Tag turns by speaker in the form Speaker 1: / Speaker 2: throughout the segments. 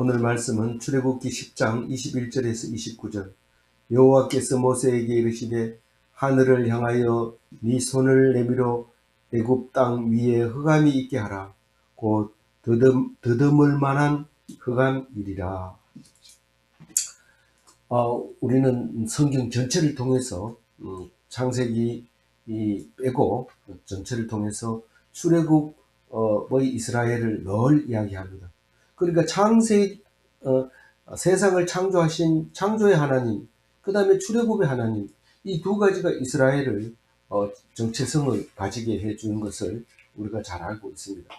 Speaker 1: 오늘 말씀은 출애굽기 10장 21절에서 29절. 여호와께서 모세에게 이르시되 하늘을 향하여 네 손을 내밀어 애굽 땅 위에 흑암이 있게 하라. 곧 더듬, 더듬을 만한 흑암이리라. 어, 우리는 성경 전체를 통해서 음, 창세기 이 빼고 전체를 통해서 출애굽의 이스라엘을 늘 이야기합니다. 그러니까 창세 어, 세상을 창조하신 창조의 하나님, 그 다음에 출애굽의 하나님 이 두 가지가 이스라엘을 어, 정체성을 가지게 해주는 것을 우리가 잘 알고 있습니다.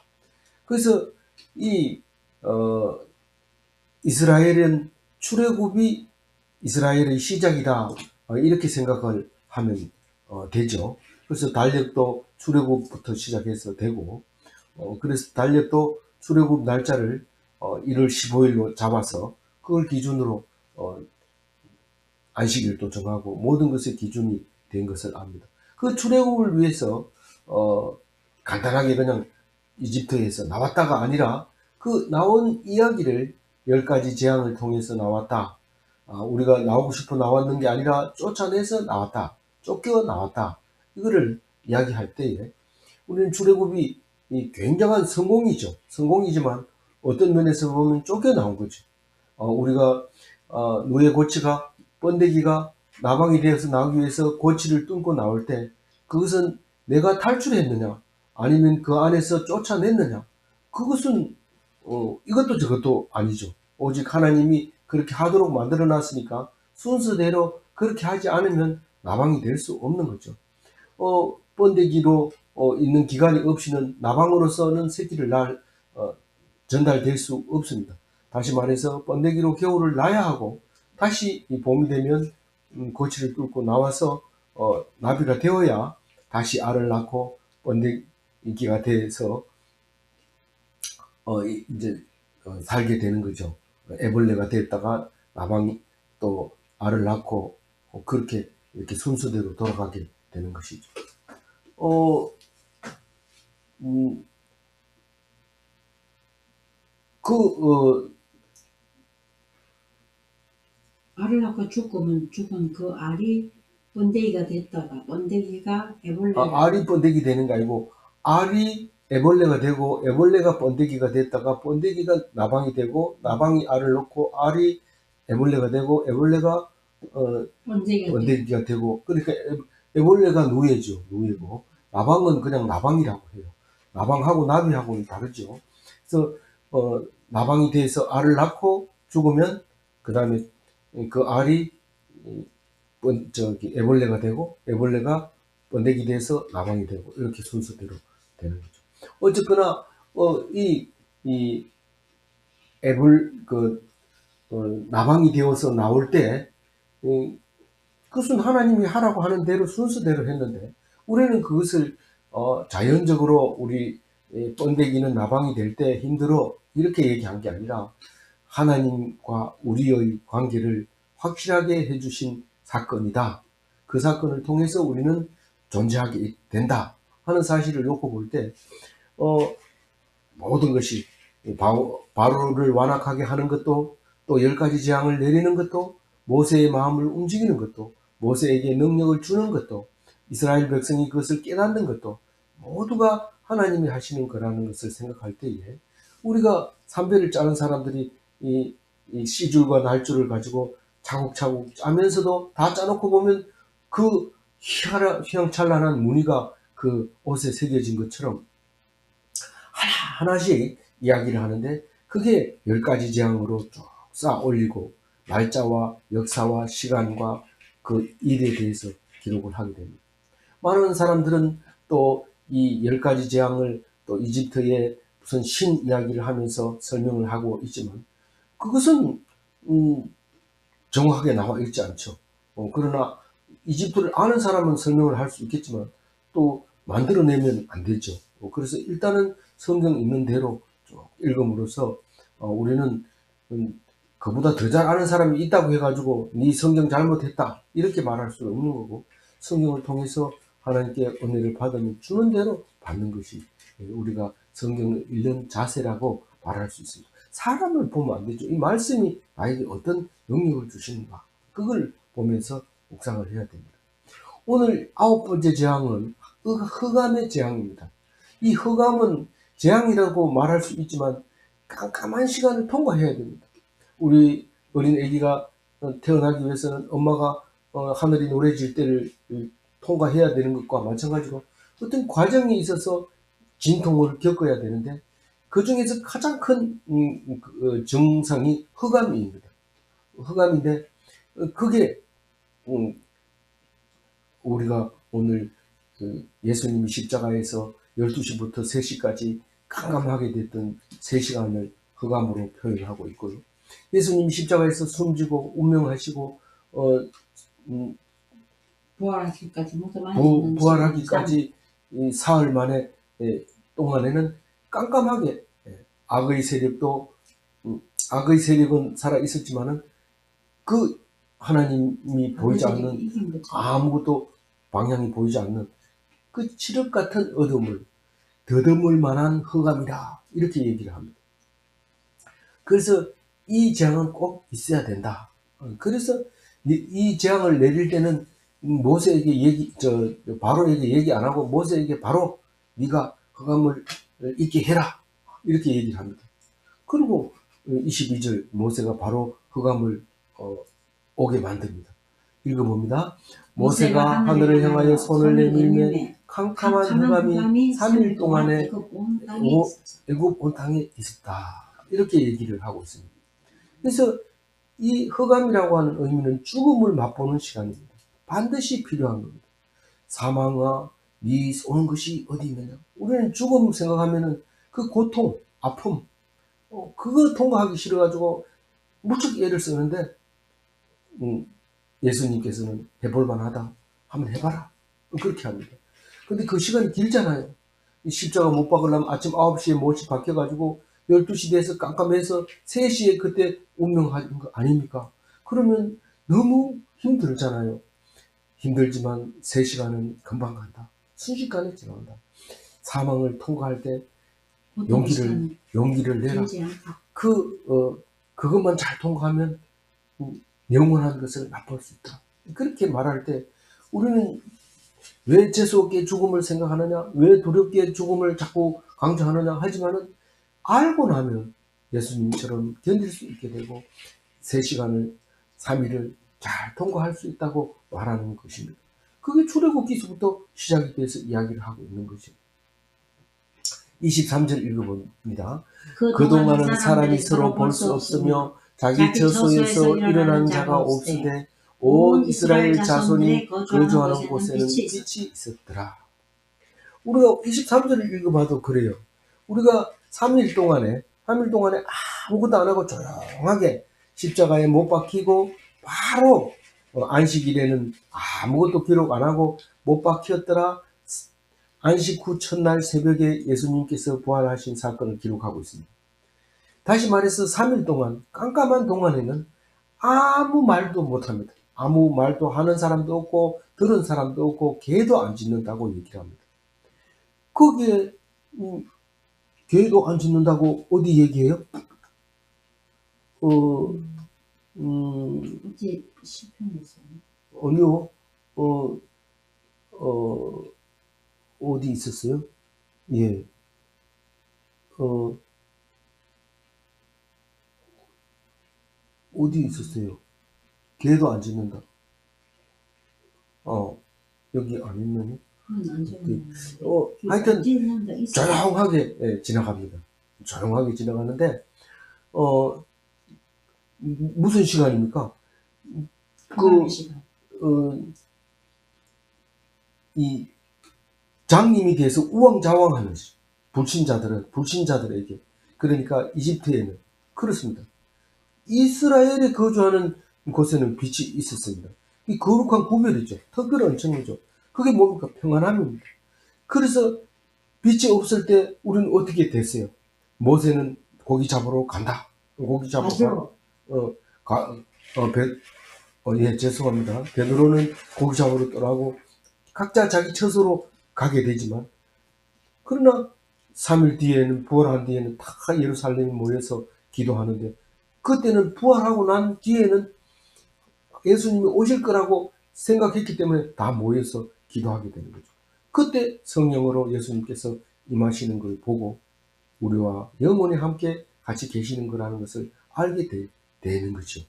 Speaker 1: 그래서 이 어, 이스라엘은 출애굽이 이스라엘의 시작이다 어, 이렇게 생각을 하면 어, 되죠. 그래서 달력도 출애굽부터 시작해서 되고 어, 그래서 달력도 출애굽 날짜를 어, 1월 15일로 잡아서 그걸 기준으로 어, 안식일도 정하고 모든 것의 기준이 된 것을 압니다. 그 출애굽을 위해서 어, 간단하게 그냥 이집트에서 나왔다가 아니라 그 나온 이야기를 열 가지 재앙을 통해서 나왔다. 아, 우리가 나오고 싶어 나왔는 게 아니라 쫓아내서 나왔다. 쫓겨 나왔다. 이거를 이야기할 때에 우리는 출애굽이 이 굉장한 성공이죠. 성공이지만 어떤 면에서 보면 쫓겨 나온 거죠. 어, 우리가 어, 노예 고치가 번데기가 나방이 되어서 나오기 위해서 고치를 뚫고 나올 때 그것은 내가 탈출했느냐 아니면 그 안에서 쫓아냈느냐 그것은 어, 이것도 저것도 아니죠. 오직 하나님이 그렇게 하도록 만들어 놨으니까 순서대로 그렇게 하지 않으면 나방이 될 수 없는 거죠. 어, 번데기로 어, 있는 기간이 없이는 나방으로서는 새끼를 낳을 어, 전달될 수 없습니다. 다시 말해서 번데기로 겨울을 나야 하고 다시 이 봄이 되면 음, 고치를 뚫고 나와서 어, 나비가 되어야 다시 알을 낳고 번데기가 돼서 어, 이- 이제 어, 살게 되는 거죠. 애벌레가 됐다가 나방이 또 알을 낳고 어, 그렇게 이렇게 순서대로 돌아가게 되는 것이죠. 어, 음, 그, 어,
Speaker 2: 알을 낳고 죽으면 죽은 그 알이 번데기가 됐다가 번데기가 애벌레가
Speaker 1: 아, 알이 번데기 되는 게 아니고 알이 애벌레가 되고 애벌레가 번데기가 됐다가 번데기가 나방이 되고 나방이 알을 낳고 알이 애벌레가 되고 애벌레가 어,
Speaker 2: 번데기가 됐
Speaker 1: 번데기가 되고 그러니까 애- 애벌레가 노예죠 노예고. 나방은 그냥 나방이라고 해요. 나방하고 나비하고는 다르죠. 그래서 어, 나방이 돼서 알을 낳고 죽으면 그 다음에 그 알이 이, 번- 저기 애벌레가 되고 애벌레가 번데기 돼서 나방이 되고 이렇게 순서대로 되는 거죠. 어쨌거나 어, 이, 이 애벌 그 어, 나방이 되어서 나올 때 이, 그것은 하나님이 하라고 하는 대로 순서대로 했는데 우리는 그것을 어, 자연적으로 우리 이 번데기는 나방이 될 때 힘들어 이렇게 얘기한 게 아니라 하나님과 우리의 관계를 확실하게 해주신 사건이다. 그 사건을 통해서 우리는 존재하게 된다 하는 사실을 놓고 볼 때 어, 모든 것이 바로, 바로를 완악하게 하는 것도 또 열 가지 재앙을 내리는 것도 모세의 마음을 움직이는 것도 모세에게 능력을 주는 것도 이스라엘 백성이 그것을 깨닫는 것도 모두가 하나님이 하시는 거라는 것을 생각할 때에 우리가 삼배를 짜는 사람들이 이, 이 씨줄과 날줄을 가지고 차곡차곡 짜면서도 다 짜놓고 보면 그 휘황찬란한 무늬가 그 옷에 새겨진 것처럼 하나하나씩 이야기를 하는데 그게 열 가지 재앙으로 쭉 쌓아 올리고 날짜와 역사와 시간과 그 일에 대해서 기록을 하게 됩니다. 많은 사람들은 또 이 열 가지 재앙을 또 이집트의 무슨 신 이야기를 하면서 설명을 하고 있지만 그것은 음, 정확하게 나와 있지 않죠. 어, 그러나 이집트를 아는 사람은 설명을 할 수 있겠지만 또 만들어내면 안 되죠. 어, 그래서 일단은 성경 있는 대로 쭉 읽음으로써 어, 우리는 음, 그보다 더 잘 아는 사람이 있다고 해가지고 네 성경 잘못했다 이렇게 말할 수는 없는 거고 성경을 통해서 하나님께 은혜를 받으면 주는 대로 받는 것이 우리가 성경을 읽는 자세라고 말할 수 있습니다. 사람을 보면 안 되죠. 이 말씀이 나에게 어떤 영역을 주시는가. 그걸 보면서 묵상을 해야 됩니다. 오늘 아홉 번째 재앙은 흑- 흑암의 재앙입니다. 이 흑암은 재앙이라고 말할 수 있지만 깜깜한 시간을 통과해야 됩니다. 우리 어린 아기가 어, 태어나기 위해서는 엄마가 어, 하늘이 노래질 때를 음, 통과해야 되는 것과 마찬가지로 어떤 과정이 있어서 진통을 겪어야 되는데 그 중에서 가장 큰 음, 그, 어, 증상이 흑암입니다. 흑암인데 어, 그게 음, 우리가 오늘 그 예수님이 십자가에서 12시부터 3시까지 깜깜하게 됐던 3시간을 흑암으로 표현하고 있고요. 예수님이 십자가에서 숨지고 운명하시고 어, 음,
Speaker 2: 부활하기까지 많이
Speaker 1: 부, 부활하기까지 이 사흘 만에 예, 동안에는 깜깜하게 예, 악의 세력도 음, 악의 세력은 살아 있었지만은 그 하나님이 보이지 않는. 아무것도 방향이 보이지 않는 그 칠흑 같은 어둠을 더듬을 만한 흑암이라 이렇게 얘기를 합니다. 그래서 이 재앙은 꼭 있어야 된다. 어, 그래서 이, 이 재앙을 내릴 때는 모세에게 얘기, 저 바로에게 얘기 안 하고 모세에게 바로 네가 흑암을 있게 해라 이렇게 얘기를 합니다. 그리고 22절 모세가 바로 흑암을 어, 오게 만듭니다. 읽어봅니다. 모세가 하늘을 향하여 손을 내밀매 캄캄한 흑암이 3일 동안에. 애굽 온 땅에 있었다. 이렇게 얘기를 하고 있습니다. 그래서 이 흑암이라고 하는 의미는 죽음을 맛보는 시간입니다. 반드시 필요한 겁니다. 사망과 네 오는 것이 어디 있느냐? 우리는 죽음 생각하면은 그 고통, 아픔, 어, 그거 통과하기 싫어가지고 무척 애를 쓰는데 음, 예수님께서는 해볼 만 하다. 한번 해봐라. 그렇게 합니다. 근데 그 시간이 길잖아요. 이 십자가 못 박으려면 아침 9시에 못이 박혀가지고 12시 돼서 깜깜해서 3시에 그때 운명하는 거 아닙니까? 그러면 너무 힘들잖아요. 힘들지만 3시간은 금방 간다. 순식간에 지나간다. 사망을 통과할 때 용기를 용기를 내라.
Speaker 2: 않다.
Speaker 1: 그, 어, 그것만 잘 통과하면 음, 영원한 것을 맛볼 수 있다. 그렇게 말할 때 우리는 왜 재수없게 죽음을 생각하느냐? 왜 두렵게 죽음을 자꾸 강조하느냐? 하지만은 알고 나면 예수님처럼 견딜 수 있게 되고 세 시간을 3일을 잘 통과할 수 있다고 말하는 것입니다. 그게 출애굽기서부터 시작이 돼서 이야기를 하고 있는 거죠. 23절 읽어봅니다. 그동안은 사람이 서로 볼 수 없으며 자기 저소에서 일어난 자가 없으되 온 이스라엘 자손이 거주하는 곳에는
Speaker 2: 빛이
Speaker 1: 빛이 있었더라. 우리가 23절을 읽어봐도 그래요. 우리가 3일 동안에 3일 동안에 아무것도 안 하고 조용하게 십자가에 못 박히고 바로 어, 안식일에는 아무것도 기록 안 하고 못 박혔더라. 안식 후 첫날 새벽에 예수님께서 부활하신 사건을 기록하고 있습니다. 다시 말해서 3일 동안 깜깜한 동안에는 아무 말도 못합니다. 아무 말도 하는 사람도 없고 들은 사람도 없고 개도 안 짖는다고 얘기를 합니다. 거기에 음, 개도 안 짖는다고 어디 얘기해요? 어, 음,
Speaker 2: 어제 시편에서
Speaker 1: 어디요? 어, 어, 어디 있었어요? 예. 어, 어디 있었어요? 개도 안 짖는다. 어, 여기 안
Speaker 2: 좋은
Speaker 1: 어, 하여튼,
Speaker 2: 는 있어.
Speaker 1: 조용하게 예, 지나갑니다. 조용하게 지나가는데, 어, 무슨 시간입니까?
Speaker 2: 그
Speaker 1: 그,
Speaker 2: 시간.
Speaker 1: 어, 이 장님이 돼서 우왕좌왕하는 시- 불신자들은 불신자들에게 그러니까 이집트에는 그렇습니다. 이스라엘에 거주하는 곳에는 빛이 있었습니다. 이 거룩한 구별이죠. 특별한 정이죠. 그게 뭡니까? 평안함입니다. 그래서 빛이 없을 때 우리는 어떻게 됐어요? 모세는 고기 잡으러 간다. 고기 잡으러 가.
Speaker 2: 아주
Speaker 1: 어, 가, 어, 예, 죄송합니다. 베드로는 고기 잡으러 떠나고 각자 자기 처소로 가게 되지만 그러나 3일 뒤에는 부활한 뒤에는 다 예루살렘에 모여서 기도하는데 그때는 부활하고 난 뒤에는 예수님이 오실 거라고 생각했기 때문에 다 모여서 기도하게 되는 거죠. 그때 성령으로 예수님께서 임하시는 걸 보고 우리와 영원히 함께 같이 계시는 거라는 것을 알게 되, 되는 거죠.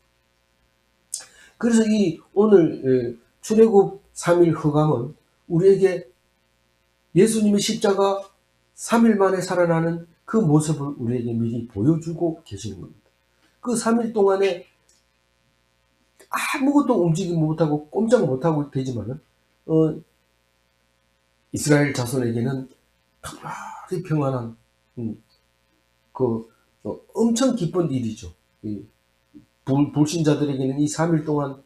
Speaker 1: 그래서 이 오늘 에, 출애굽 3일 허감은 우리에게 예수님의 십자가 3일 만에 살아나는 그 모습을 우리에게 미리 보여주고 계시는 겁니다. 그 3일 동안에 아무것도 움직이지 못하고 꼼짝 못하고 되지만은 어, 이스라엘 자손에게는 특별히 평안한 음, 그 어, 엄청 기쁜 일이죠. 이 불, 불신자들에게는 이 3일 동안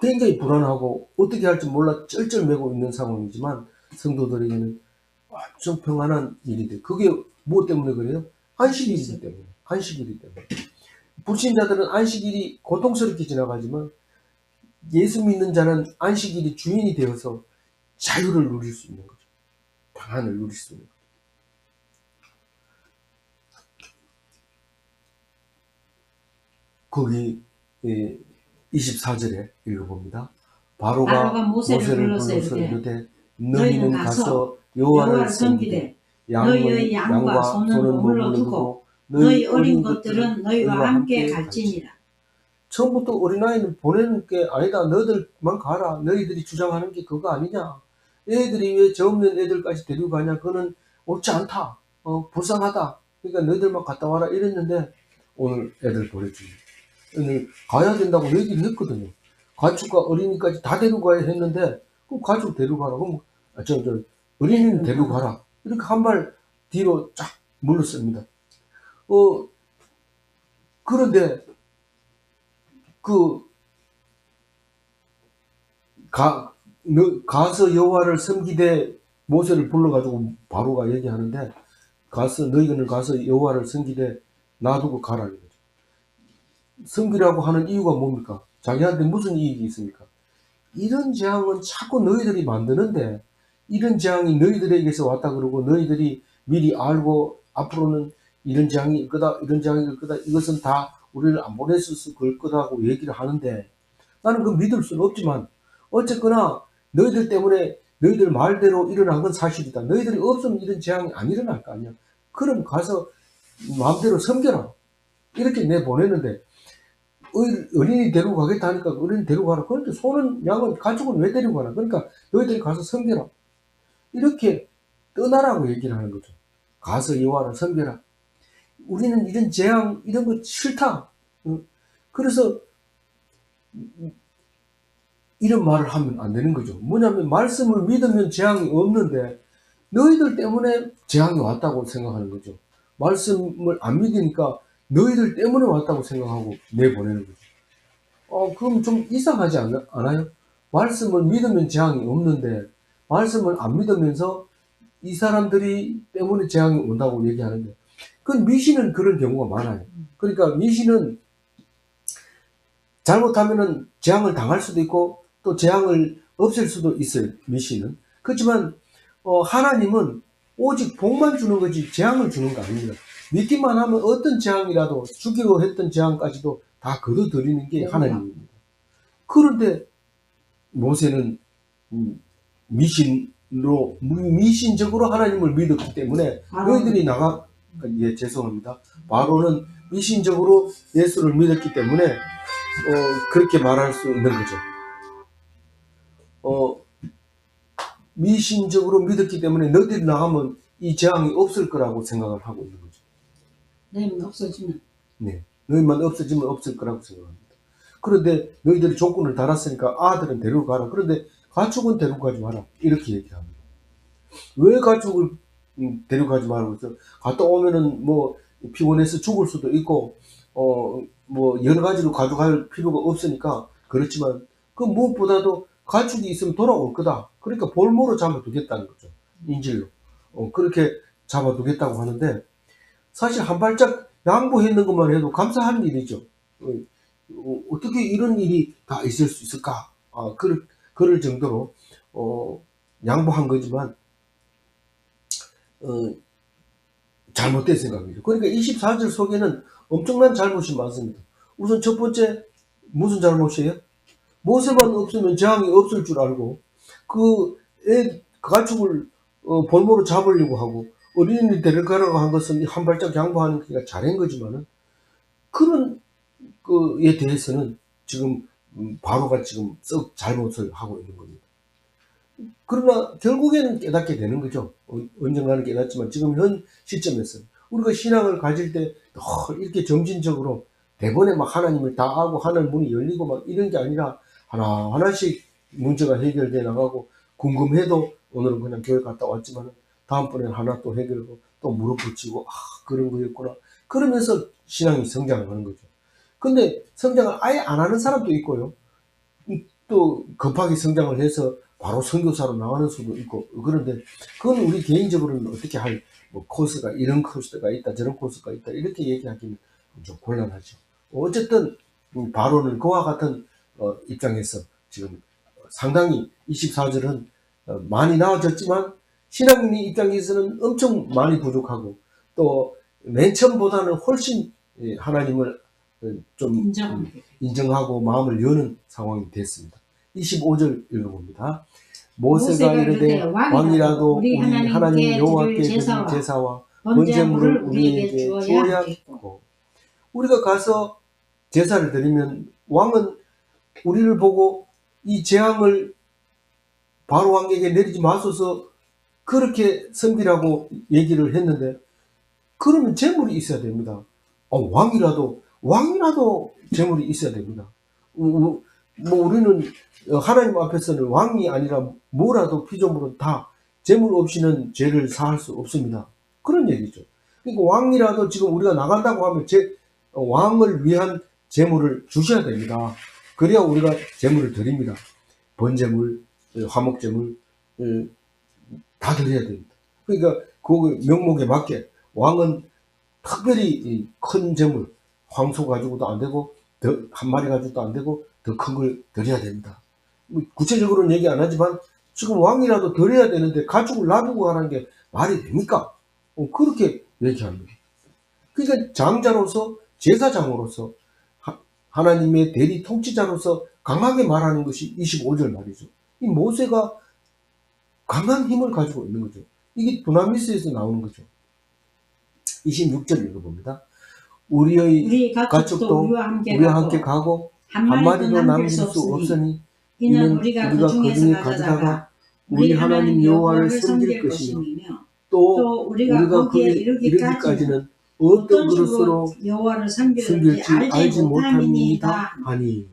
Speaker 1: 굉장히 불안하고 어떻게 할지 몰라 쩔쩔매고 있는 상황이지만 성도들에게는 엄청 평안한 일인데 그게 무엇 때문에 그래요? 안식일이기 때문에 안식일이기 때문에 불신자들은 안식일이 고통스럽게 지나가지만 예수 믿는 자는 안식일이 주인이 되어서 자유를 누릴 수 있는 거죠. 평안을 누릴 수 있는 거죠. 거기 24절에 읽어봅니다. 바로가,
Speaker 2: 바로가 모세를
Speaker 1: 모세를
Speaker 2: 불러서 이르되, 너희는 가서
Speaker 1: 여호와를 섬기되
Speaker 2: 너희의 양과 손은 머물러 두고 너희 어린 것들은 너희와 함께
Speaker 1: 갈지니
Speaker 2: 갈지니라.
Speaker 1: 처음부터 어린아이는 보내는 게 아니다. 너희들만 가라. 너희들이 주장하는 게 그거 아니냐. 애들이 왜 저 없는 애들까지 데리고 가냐. 그거는 옳지 않다. 어, 불쌍하다. 그러니까 너희들만 갔다 와라. 이랬는데 오늘 애들 보내줍니다. 오늘 가야 된다고 얘기를 했거든요. 가축과 어린이까지 다 데리고 가야 했는데 그럼 가축 데리고 가라. 그럼 아, 저, 저 어린이는 데리고 가라. 이렇게 한 발 뒤로 쫙 물렀습니다. 어, 그런데 그 가, 너, 가서 여호와를 섬기되 모세를 불러가지고 바로가 얘기하는데 가서 너희는 가서 여호와를 섬기되 놔두고 가라 섬기라고 하는 이유가 뭡니까? 자기한테 무슨 이익이 있습니까? 이런 재앙은 자꾸 너희들이 만드는데 이런 재앙이 너희들에게서 왔다 그러고 너희들이 미리 알고 앞으로는 이런 재앙이 일 거다 이런 재앙이 일 거다 이것은 다 우리를 안 보냈을 걸 거다고 얘기를 하는데 나는 그 믿을 수는 없지만 어쨌거나 너희들 때문에 너희들 말대로 일어난 건 사실이다. 너희들이 없으면 이런 재앙이 안 일어날 거 아니야. 그럼 가서 마음대로 섬겨라. 이렇게 내보냈는데 어린- 어린이 데리고 가겠다 하니까 어린이 데리고 가라. 그런데 소는 양은 가축은 왜 데리고 가나? 그러니까 너희들이 가서 섬겨라. 이렇게 떠나라고 얘기를 하는 거죠. 가서 여호와를 섬겨라. 우리는 이런 재앙 이런 거 싫다. 어? 그래서 이런 말을 하면 안 되는 거죠. 뭐냐면 말씀을 믿으면 재앙이 없는데 너희들 때문에 재앙이 왔다고 생각하는 거죠. 말씀을 안 믿으니까 너희들 때문에 왔다고 생각하고 내보내는 거죠. 어, 그럼 좀 이상하지 않, 않아요? 말씀을 믿으면 재앙이 없는데 말씀을 안 믿으면서 이 사람들이 때문에 재앙이 온다고 얘기하는데 그 미신은 그런 경우가 많아요. 그러니까 미신은 잘못하면은 재앙을 당할 수도 있고 또 재앙을 없앨 수도 있어요. 미신은. 그렇지만 어, 하나님은 오직 복만 주는 거지 재앙을 주는 거 아닙니다. 믿기만 하면 어떤 재앙이라도 주기로 했던 재앙까지도 다 거둬들이는 게
Speaker 2: 네.
Speaker 1: 하나님입니다. 그런데 모세는 음, 미신으로 미신적으로 하나님을 믿었기 때문에 너희들이 나가 예 죄송합니다. 바로는 미신적으로 예수를 믿었기 때문에 어, 그렇게 말할 수 있는 거죠. 어, 미신적으로 믿었기 때문에 너희들이 나가면 이 재앙이 없을 거라고 생각을 하고 있는 거죠.
Speaker 2: 너희는 없어지면
Speaker 1: 네. 너희만 없어지면 없을 거라고 생각합니다. 그런데 너희들이 조건을 달았으니까 아들은 데리고 가라. 그런데 가축은 데리고 가지 마라. 이렇게 얘기합니다. 왜 가축을 음, 데리고 가지 말고 있어? 갔다 오면은 뭐 피곤해서 죽을 수도 있고 어 뭐 여러 가지로 가져갈 필요가 없으니까 그렇지만 그 무엇보다도 가축이 있으면 돌아올 거다. 그러니까 볼모로 잡아두겠다는 거죠. 인질로. 어, 그렇게 잡아두겠다고 하는데 사실 한 발짝 양보했는 것만 해도 감사한 일이죠. 어, 어, 어떻게 이런 일이 다 있을 수 있을까? 아, 그럴, 그럴 정도로, 어, 양보한 거지만, 어, 잘못된 생각이죠. 그러니까 24절 속에는 엄청난 잘못이 많습니다. 우선 첫 번째 무슨 잘못이에요? 모세만 없으면 재앙이 없을 줄 알고 그 애 가축을 어, 볼모로 잡으려고 하고 어린이를 데려가라고 한 것은 한 발짝 양보하는 게 잘한 거지만은 그런 그에 대해서는 지금 음, 바로가 지금 썩 잘못을 하고 있는 겁니다. 그러나 결국에는 깨닫게 되는 거죠. 어, 언젠가는 깨닫지만 지금 현 시점에서 우리가 신앙을 가질 때 어, 이렇게 점진적으로 대번에 막 하나님을 다 알고 하늘 문이 열리고 막 이런 게 아니라 하나 하나씩 문제가 해결돼 나가고 궁금해도 오늘은 그냥 교회 갔다 왔지만 다음번에는 하나 또 해결하고 또 무릎 붙이고 아 그런 거였구나 그러면서 신앙이 성장을 하는 거죠. 근데 성장을 아예 안 하는 사람도 있고요. 음, 또 급하게 성장을 해서 바로 선교사로 나가는 수도 있고 그런데 그건 우리 개인적으로는 어떻게 할 뭐 코스가 이런 코스가 있다 저런 코스가 있다 이렇게 얘기하기는 좀 곤란하죠. 어쨌든 음, 바로는 그와 같은 어, 입장에서 지금 상당히 24절은 어, 많이 나아졌지만 신앙인의 입장에서는 엄청 많이 부족하고 또 맨 처음보다는 훨씬 예, 하나님을 어, 좀
Speaker 2: 인정합니다.
Speaker 1: 인정하고 마음을 여는 상황이 됐습니다. 25절 읽어봅니다. 모세가 이르되 왕이라도 우리 하나님 여호와께
Speaker 2: 드릴 제사와 번제물을 우리에게 주어야 하고
Speaker 1: 우리가 가서 제사를 드리면 왕은 우리를 보고 이 재앙을 바로 왕에게 내리지 마소서 그렇게 섬기라고 얘기를 했는데 그러면 재물이 있어야 됩니다. 어, 왕이라도 왕이라도 재물이 있어야 됩니다. 뭐 우리는 어, 하나님 앞에서는 왕이 아니라 뭐라도 피조물은 다 재물 없이는 죄를 사할 수 없습니다. 그런 얘기죠. 그러니까 왕이라도 지금 우리가 나간다고 하면 제 어, 왕을 위한 재물을 주셔야 됩니다. 그래야 우리가 재물을 드립니다. 번제물, 어, 화목제물 어, 다 드려야 됩니다. 그러니까 그 명목에 맞게 왕은 특별히 이큰 재물, 황소 가지고도 안 되고 더, 한 마리 가지고도 안 되고 더 큰 걸 드려야 됩니다. 뭐 구체적으로는 얘기 안 하지만 지금 왕이라도 드려야 되는데 가축을 놔두고 하는 게 말이 됩니까? 어, 그렇게 얘기합니다. 그러니까 장자로서 제사장으로서 하, 하나님의 대리 통치자로서 강하게 말하는 것이 25절 말이죠. 이 모세가 강한 힘을 가지고 있는 거죠. 이게 두나미스에서 나오는 거죠. 26절 읽어봅니다. 우리의
Speaker 2: 우리
Speaker 1: 가축도
Speaker 2: 우리와 함께
Speaker 1: 우리와
Speaker 2: 가고
Speaker 1: 함께 가고 한한
Speaker 2: 마리도 남길 수 없으니 이는 우리가 그 중에서 가져다가 우리 하나님 여호와를 섬길
Speaker 1: 것이며 또
Speaker 2: 또 우리가
Speaker 1: 우리가
Speaker 2: 거기에 이르기까지는
Speaker 1: 어떤 그릇으로
Speaker 2: 여호와를 섬길지 알지
Speaker 1: 못합니다 하니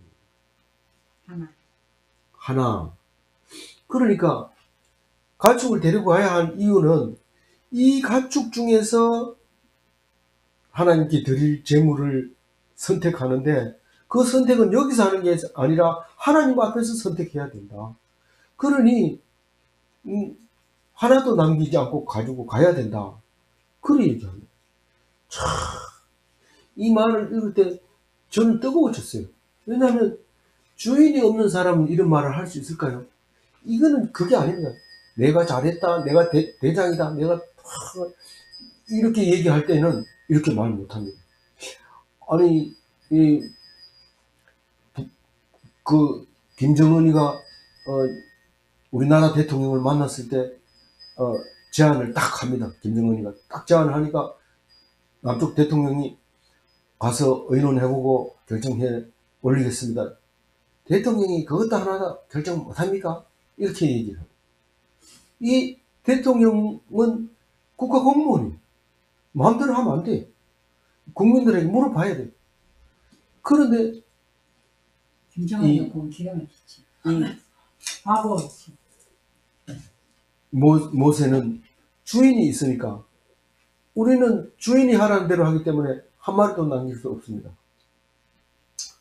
Speaker 2: 하나.
Speaker 1: 하나 그러니까 가축을 데리고 가야 한 이유는 이 가축 중에서 하나님께 드릴 제물을 선택하는데 그 선택은 여기서 하는 게 아니라 하나님 앞에서 선택해야 된다. 그러니 음, 하나도 남기지 않고 가지고 가야 된다. 그런 얘기합니다. 참, 이 말을 읽을 때 저는 뜨거워졌어요. 왜냐하면 주인이 없는 사람은 이런 말을 할 수 있을까요? 이거는 그게 아닙니다. 내가 잘했다, 내가 대, 장이다 내가 아, 이렇게 얘기할 때는 이렇게 말 못합니다. 아니 이 부- 그 김정은이가 어, 우리나라 대통령을 만났을 때 어, 제안을 딱 합니다. 김정은이가 딱 제안을 하니까 남쪽 대통령이 가서 의논해보고 결정해 올리겠습니다. 대통령이 그것도 하나 결정 못합니까? 이렇게 얘기를 합니다. 이 대통령은 국가 공무원이 마음대로 하면 안 돼. 국민들에게 물어봐야 돼. 그런데
Speaker 2: 김정은
Speaker 1: 이-
Speaker 2: 여공 기가 막히지.
Speaker 1: 이
Speaker 2: 바보.
Speaker 1: 모, 모세는 주인이 있으니까 우리는 주인이 하라는 대로 하기 때문에 한 마리도 남길 수 없습니다.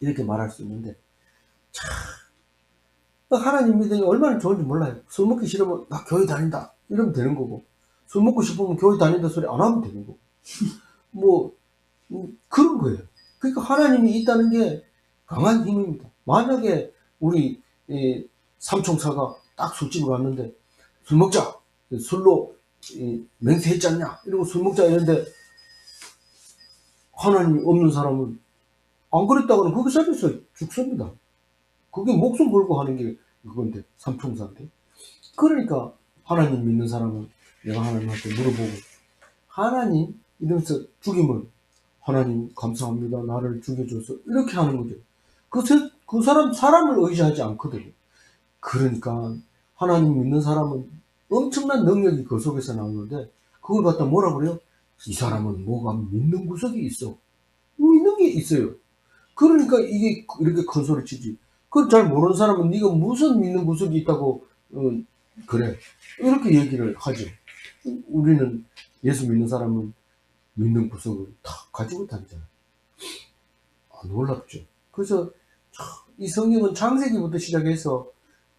Speaker 1: 이렇게 말할 수 있는데 참 하나님 믿음이 얼마나 좋은지 몰라요. 술 먹기 싫으면 나 교회 다닌다 이러면 되는 거고 술 먹고 싶으면 교회 다닌다 소리 안 하면 되는 거고 뭐 음, 그런 거예요. 그러니까 하나님이 있다는 게 강한 힘입니다. 만약에 우리 이 삼총사가 딱 술집을 갔는데 술 먹자 술로 이, 맹세했지 않냐? 이러고 술 먹자 이랬는데 하나님이 없는 사람은 안 그랬다고는 그 자리에서 죽습니다. 그게 목숨 걸고 하는 게 그건데 삼총사인데. 그러니까 하나님 믿는 사람은 내가 하나님한테 물어보고 하나님 이러면서 죽이면 하나님 감사합니다 나를 죽여줘서 이렇게 하는 거죠. 그, 세- 그 사람 사람을 의지하지 않거든요. 그러니까 하나님 믿는 사람은 엄청난 능력이 그 속에서 나오는데 그걸 갖다 뭐라 그래요? 이 사람은 뭐가 믿는 구석이 있어. 믿는 게 있어요. 그러니까 이게 이렇게 큰 소리 치지. 그걸 잘 모르는 사람은 네가 무슨 믿는 구석이 있다고 어, 그래 이렇게 얘기를 하죠. 우리는 예수 믿는 사람은 믿는 구석을 다 가지고 다니잖아요. 아, 놀랍죠. 그래서 참, 이 성경은 창세기부터 시작해서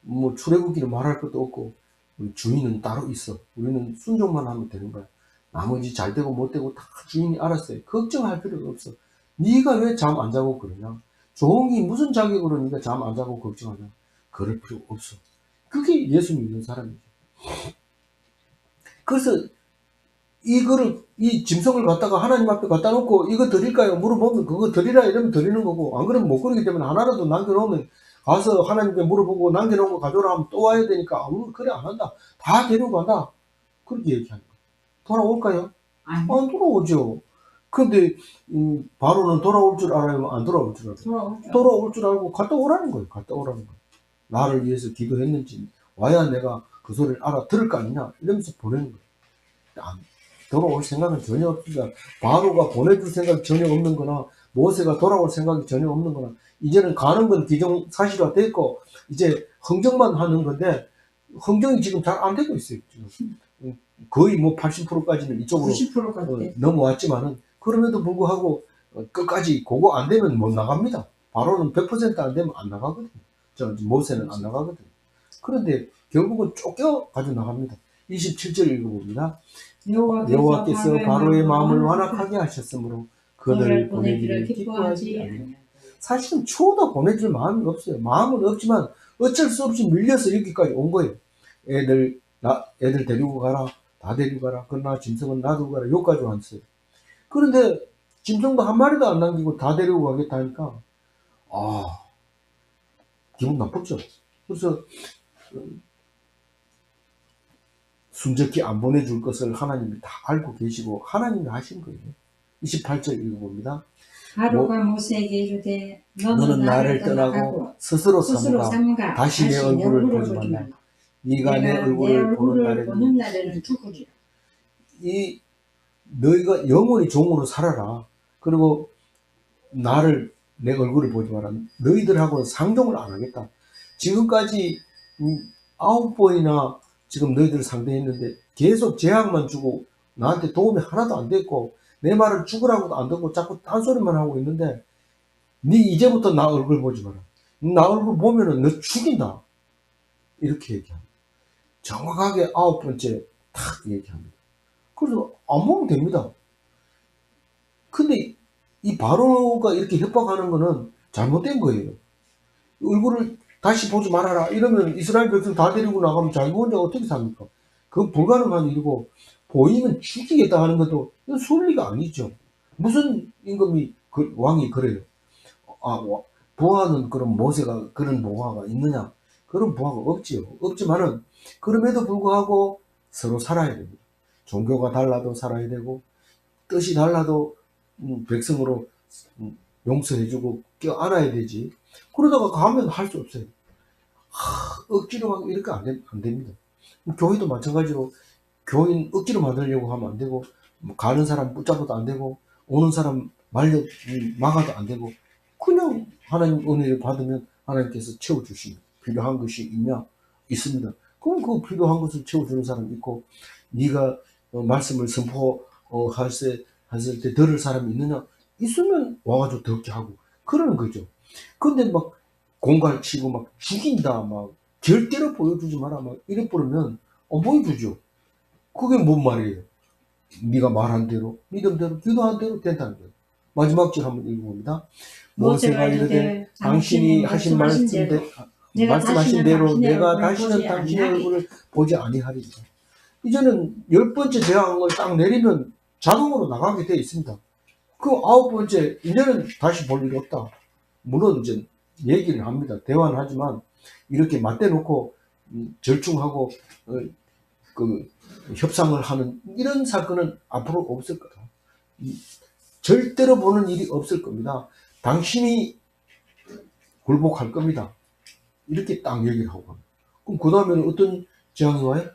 Speaker 1: 뭐 출애굽기를 말할 것도 없고 우리 주인은 따로 있어. 우리는 순종만 하면 되는 거야. 나머지 잘 되고 못 되고 다 주인이 알았어요. 걱정할 필요가 없어. 네가 왜 잠 안 자고 그러냐? 종이 무슨 자격으로 네가 잠 안 자고 걱정하냐? 그럴 필요 없어. 그게 예수 믿는 사람이죠. 그래서 이거를 이 짐승을 갖다가 하나님 앞에 갖다 놓고 이거 드릴까요? 물어보면 그거 드리라 이러면 드리는 거고 안 그러면 못 그러기 때문에 하나라도 남겨놓으면 가서 하나님께 물어보고 남겨놓은 거 가져오라 하면 또 와야 되니까 아무 그래 안 한다. 다 데려간다. 그렇게 얘기하는 거예요. 돌아올까요? 안 돌아오죠. 근데 음, 바로는 돌아올 줄 알아요? 안 돌아올 줄 알아요?
Speaker 2: 돌아오죠.
Speaker 1: 돌아올 줄 알고 갔다 오라는 거예요. 갔다 오라는 거예요. 나를 위해서 기도했는지 와야 내가 그 소리를 알아들을 거 아니냐 이러면서 보내는 거예요. 안, 돌아올 생각은 전혀 없습니다. 바로가 보내줄 생각이 전혀 없는 거나 모세가 돌아올 생각이 전혀 없는 거나 이제는 가는 건 기정 사실화 됐고 이제 흥정만 하는 건데 흥정이 지금 잘 안 되고 있어요. 지금. 음, 거의 뭐 80%까지는 이쪽으로
Speaker 2: 90%까지
Speaker 1: 어,
Speaker 2: 돼.
Speaker 1: 넘어왔지만은 그럼에도 불구하고 어, 끝까지 그거 안 되면 못 나갑니다. 바로는 100%안 되면 안 나가거든요. 저 모세는 안 나가거든요. 그런데 결국은 쫓겨 가지고 나갑니다. 27절 읽어봅니다. 여호와께서 바로의 마음을 완악하게 하셨으므로 그들을 보내기를 기뻐하지. 않으려. 사실은 추워도 보내줄 마음이 없어요. 마음은 없지만 어쩔 수 없이 밀려서 여기까지 온 거예요. 애들, 나, 애들 데리고 가라. 다 데리고 가라. 그러나 짐승은 놔두고 가라. 여기까지 왔어요. 그런데 짐승도 한 마리도 안 남기고 다 데리고 가겠다 하니까, 아, 기분 나쁘죠. 그래서, 음, 순적히 안 보내줄 것을 하나님이 다 알고 계시고, 하나님이 하신 거예요. 28절 읽어봅니다.
Speaker 2: 바로가 모세에게 이르되
Speaker 1: 너는 나를 떠나고 스스로 삼가
Speaker 2: 삼가
Speaker 1: 다시 내 얼굴을 보지 말라. 네가 내 얼굴을 보는 날에는
Speaker 2: 보는 날에는 죽으리라.
Speaker 1: 이 너희가 영원히 종으로 살아라. 그리고 나를 내 얼굴을 보지 마라. 너희들하고는 상종을 안 하겠다. 지금까지 음, 아홉 번이나 지금 너희들을 상대했는데 계속 제약만 주고 나한테 도움이 하나도 안 됐고 내 말을 죽으라고도 안 듣고 자꾸 딴소리만 하고 있는데 네 이제부터 나 얼굴 보지 마라. 나 얼굴 보면은 너 죽인다. 이렇게 얘기합니다. 정확하게 아홉 번째 탁 얘기합니다. 그래서 안 보면 됩니다. 근데 이 바로가 이렇게 협박하는 거는 잘못된 거예요. 얼굴을 다시 보지 말아라. 이러면 이스라엘 백성 다 데리고 나가면 자기 혼자 어떻게 삽니까? 그건 불가능한 일이고 보이면 죽이겠다 하는 것도 순리가 아니죠. 무슨 임금이 그 왕이 그래요. 아 와- 부하는 그런 모세가 그런 부하가 있느냐? 그런 부하가 없지요. 없지만은 그럼에도 불구하고 서로 살아야 됩니다. 종교가 달라도 살아야 되고 뜻이 달라도 음, 백성으로 음, 용서해주고 껴안아야 되지. 그러다가 가면 할 수 없어요. 하, 억지로 막 이렇게 안, 되- 안 됩니다. 교회도 마찬가지로 교인 억지로 만들려고 하면 안 되고 뭐 가는 사람 붙잡아도 안 되고 오는 사람 말려 음, 막아도 안 되고 그냥 하나님 은혜를 받으면 하나님께서 채워주십니다. 필요한 것이 있냐 있습니다. 그럼 그 필요한 것을 채워주는 사람 있고 네가 어, 말씀을 선포할 때, 했을 때 들을 사람이 있느냐 있으면 와가지고 듣게 하고 그러는 거죠. 근데 막 공갈 치고 막 죽인다 막 절대로 보여주지 마라 막 이래 버리면 어 보여주죠. 그게 뭔 말이에요? 네가 말한 대로 믿음대로 기도한 대로 된다는 거예요. 마지막 절 한번 읽어봅니다. 모세가 이르되 당신이 하신 말씀대 말씀하신 대로 내가 다시는 당신의. 얼굴을 보지 아니하리라. 이제는 열 번째 재앙을 딱 내리면 자동으로 나가게 되어 있습니다. 그 아홉 번째, 이제는 다시 볼일 없다. 물론 이제 얘기를 합니다. 대화는 하지만 이렇게 맞대놓고 음, 절충하고 어, 그 협상을 하는 이런 사건은 앞으로 없을 거다. 이- 절대로 보는 일이 없을 겁니다. 당신이 굴복할 겁니다. 이렇게 딱 얘기를 하고. 그럼 그 다음에는 어떤 재앙이 와요?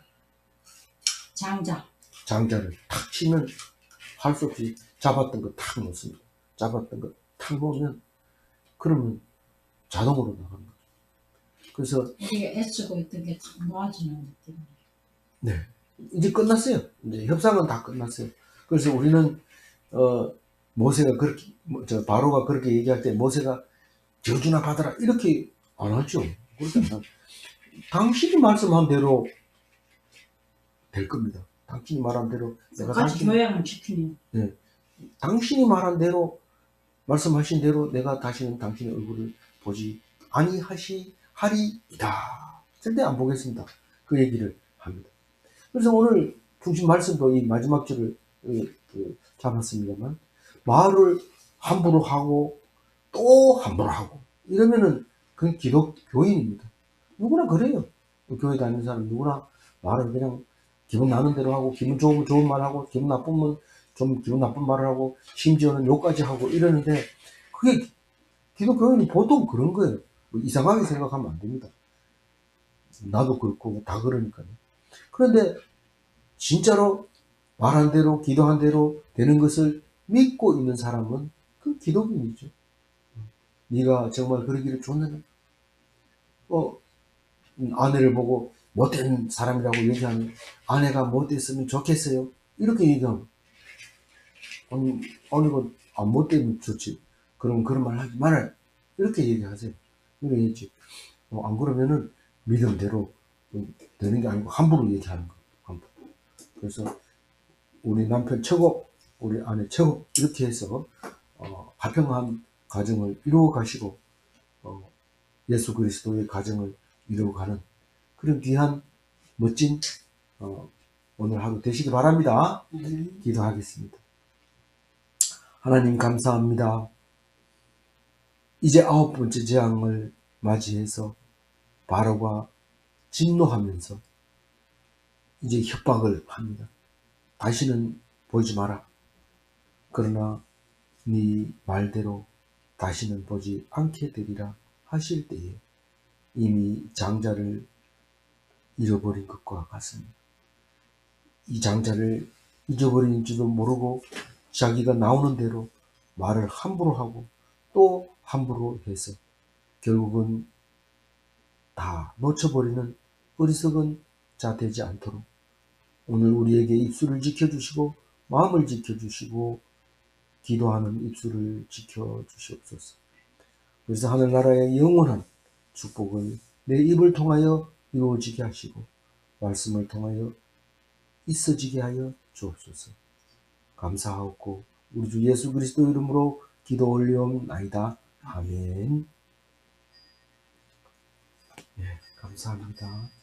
Speaker 2: 장자.
Speaker 1: 장자를 탁 치면 할 수 없이 잡았던 거 탁 놓습니다. 잡았던 거 탁 놓으면 그러면 자동으로 나가는 거죠. 그래서
Speaker 2: 우리가 애쓰고 있던 게다 놓아지는 느낌.
Speaker 1: 이제 끝났어요. 이제 협상은 다 끝났어요. 그래서 우리는 어 모세가 그렇게 뭐, 저 바로가 그렇게 얘기할 때 모세가 저주나 받아라 이렇게 안 하죠. 하죠. 당신이 말씀한 대로 될 겁니다. 당신이 말한 대로 내가
Speaker 2: 같이 교양을 지키는.
Speaker 1: 당신이 말한 대로 말씀하신 대로 내가 다시는 당신의 얼굴을 보지 아니하시 하리이다. 절대 안 보겠습니다. 그 얘기를 합니다. 그래서 오늘 중심 말씀도 이 마지막 줄을 어, 그, 잡았습니다만 말을 함부로 하고 또 함부로 하고 이러면은 그건 기독교인입니다. 누구나 그래요. 교회 다니는 사람 누구나 말을 그냥 기분 나는 대로 하고 기분 좋으면 좋은 말 하고 기분 나쁘면 좀 기분 나쁜 말을 하고 심지어는 욕까지 하고 이러는데 그게 기독교인이 보통 그런 거예요. 뭐 이상하게 생각하면 안 됩니다. 나도 그렇고 다 그러니까요. 그런데 진짜로 말한 대로 기도한 대로 되는 것을 믿고 있는 사람은 그 기독인이죠. 네가 정말 그러기를 좋느냐? 어, 음, 아내를 보고 못된 사람이라고 얘기하면 아내가 못됐으면 좋겠어요. 이렇게 얘기하면 아니, 아니, 그, 안 못되면 좋지. 그럼 그런 말 하지 말아요. 이렇게 얘기하세요. 이렇게 얘기지. 어, 안 그러면은 믿음대로 음, 되는 게 아니고 함부로 얘기하는 거. 함부로. 그래서 우리 남편 최고, 우리 아내 최고, 이렇게 해서, 어, 화평한 가정을 이루어 가시고, 어, 예수 그리스도의 가정을 이루어 가는 그런 귀한, 멋진, 어, 오늘 하루 되시기 바랍니다.
Speaker 2: 음.
Speaker 1: 기도하겠습니다. 하나님 감사합니다. 이제 아홉 번째 재앙을 맞이해서 바로가 진노하면서 이제 협박을 합니다. 다시는 보지 마라. 그러나 네 말대로 다시는 보지 않게 되리라 하실 때에 이미 장자를 잃어버린 것과 같습니다. 이 장자를 잊어버린지도 모르고 자기가 나오는 대로 말을 함부로 하고 또 함부로 해서 결국은 다 놓쳐버리는 어리석은 자 되지 않도록 오늘 우리에게 입술을 지켜주시고 마음을 지켜주시고 기도하는 입술을 지켜주시옵소서. 그래서 하늘나라의 영원한 축복을 내 입을 통하여 이루어지게 하시고 말씀을 통하여 있어지게 하여 주옵소서. 감사하옵고 우리 주 예수 그리스도 이름으로 기도 올리옵나이다. 아멘. 예, 감사합니다.